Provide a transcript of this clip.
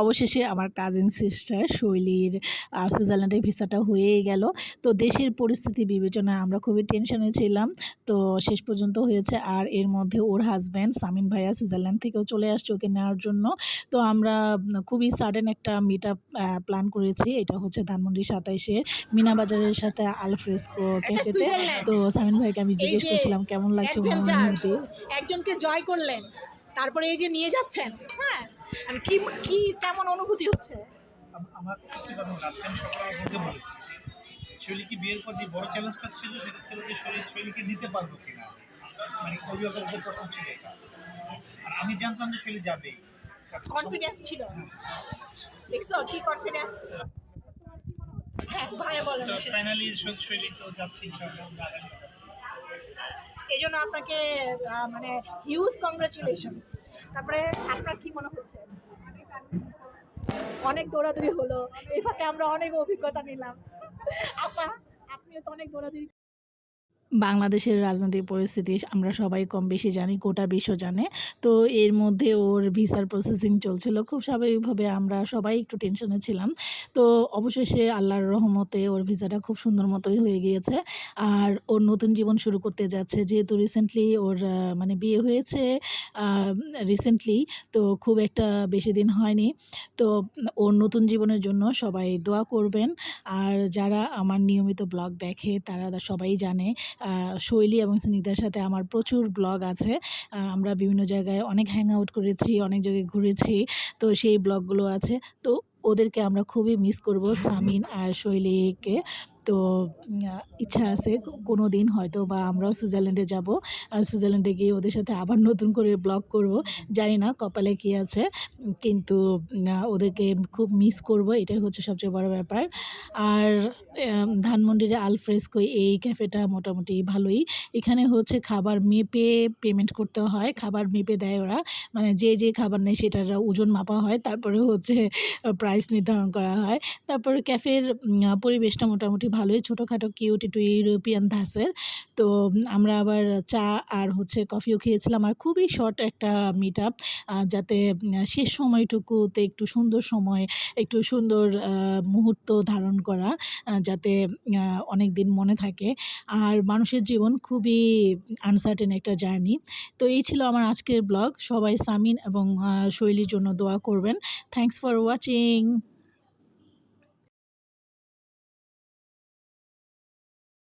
অবশেষে আমার cousin sister শৈলীর সুইজারল্যান্ডের ভিসাটা হয়েই গেল। তো দেশের পরিস্থিতি বিবেচনায় আমরা খুবই টেনশনে ছিলাম। তো শেষ পর্যন্ত হয়েছে। আর এর মধ্যে ওর হাজব্যান্ড সামিন ভাইয়া সুইজারল্যান্ড থেকেও চলে আসছে ওকে নেওয়ার জন্য। তো আমরা খুবই সাডেন একটা মিট আপ প্ল্যান করেছি। এটা হচ্ছে ধানমন্ডি সাতাইশে মিনা বাজারের সাথে আলফ্রেস্কো ক্যাফেতে তো সামিন ভাইকে আমি জিজ্ঞেস করছিলাম কেমন লাগছে একজনকে জয় করলেন। তারপরে এই যে নিয়ে যাচ্ছেন হ্যাঁ? মানে কি কি কেমন অনুভূতি হচ্ছে? আম- আমার সত্যি কথা আজকে আমি সকালে বলতে বলেছি। শৈলীকে বিয়ের পর যে বড় চ্যালেঞ্জটা ছিল সেটা ছিল যে শৈলী শৈলীকে নিতে পারব কিনা। মানে অভিভাবকদের প্রথম ছিল এটা। আর আমি জানতাম যে শৈলী যাবেই। কনফিডেন্স ছিল। দেখছ কি কনফিডেন্স হ্যাঁ ভাইয়া বলেন। ফাইনালি শৈলী তো যাচ্ছে ইনশাআল্লাহ। এই জন্য আপনাকে মানে হিউজ কংগ্রাচুলেশনস তারপরে আপনার কি মনে হচ্ছে? অনেক দৌড়াদৌড়ি হলো। এই ফাঁকে আমরা অনেক অভিজ্ঞতা নিলাম। আপা, আপনিও তো অনেক দৌড়াদৌড়ি বাংলাদেশের রাজনৈতিক পরিস্থিতি আমরা সবাই কম বেশি জানি, গোটা বিশ্ব জানে। তো এর মধ্যে ওর ভিসার প্রসেসিং চলছিল। খুব স্বাভাবিকভাবে আমরা সবাই একটু টেনশনে ছিলাম। তো অবশেষে আল্লাহর রহমতে ওর ভিসাটা খুব সুন্দর মতোই হয়ে গিয়েছে। আর ওর নতুন জীবন শুরু করতে যাচ্ছে। যেহেতু রিসেন্টলি ওর মানে বিয়ে হয়েছে রিসেন্টলি তো খুব একটা বেশি দিন হয়নি। তো ওর নতুন জীবনের জন্য সবাই দোয়া করবেন। আর যারা আমার নিয়মিত ব্লগ দেখে, তারা সবাই জানে শৈলী এবং স্নিগ্ধার সাথে আমার প্রচুর ব্লগ আছে। আমরা বিভিন্ন জায়গায় অনেক হ্যাং আউট করেছি, অনেক জায়গায় ঘুরেছি, তো সেই ব্লগগুলো আছে। তো ওদেরকে আমরা খুবই মিস করব, সামিন আর শৈলীকে। তো ইচ্ছা আছে কোনো দিন হয়তো বা আমরাও সুইজারল্যান্ডে যাব। আর সুইজারল্যান্ডে গিয়ে ওদের সাথে আবার নতুন করে ব্লগ করব। জানি না কপালে কী আছে, কিন্তু ওদেরকে খুব মিস করব, এটাই হচ্ছে সবচেয়ে বড় ব্যাপার। আর ধানমন্ডিরে আলফ্রেস্কো এই ক্যাফেটা মোটামুটি ভালোই। এখানে হচ্ছে খাবার মেপে পেমেন্ট করতে হয়, খাবার মেপে দেয় ওরা। মানে যে যে খাবার নেয় সেটার ওজন মাপা হয়, তারপরে হচ্ছে, প্রাইস নির্ধারণ করা হয়। তারপরে ক্যাফের পরিবেশটা মোটামুটি ভালোই ছোটোখাটো কিউট একটু ইউরোপিয়ান ধাসের তো আমরা আবার চা আর হচ্ছে কফিও খেয়েছিলাম। আর খুবই শর্ট একটা মিট আপ যাতে শেষ সময়টুকুতে একটু সুন্দর সময়, একটু সুন্দর মুহূর্ত ধারণ করা যাতে অনেক দিন মনে থাকে। আর মানুষের জীবন খুবই আনসার্টেন একটা জার্নি তো এই ছিল আমার আজকের ব্লগ সবাই সামিন এবং শৈলীর জন্য দোয়া করবেন। Thanks for watching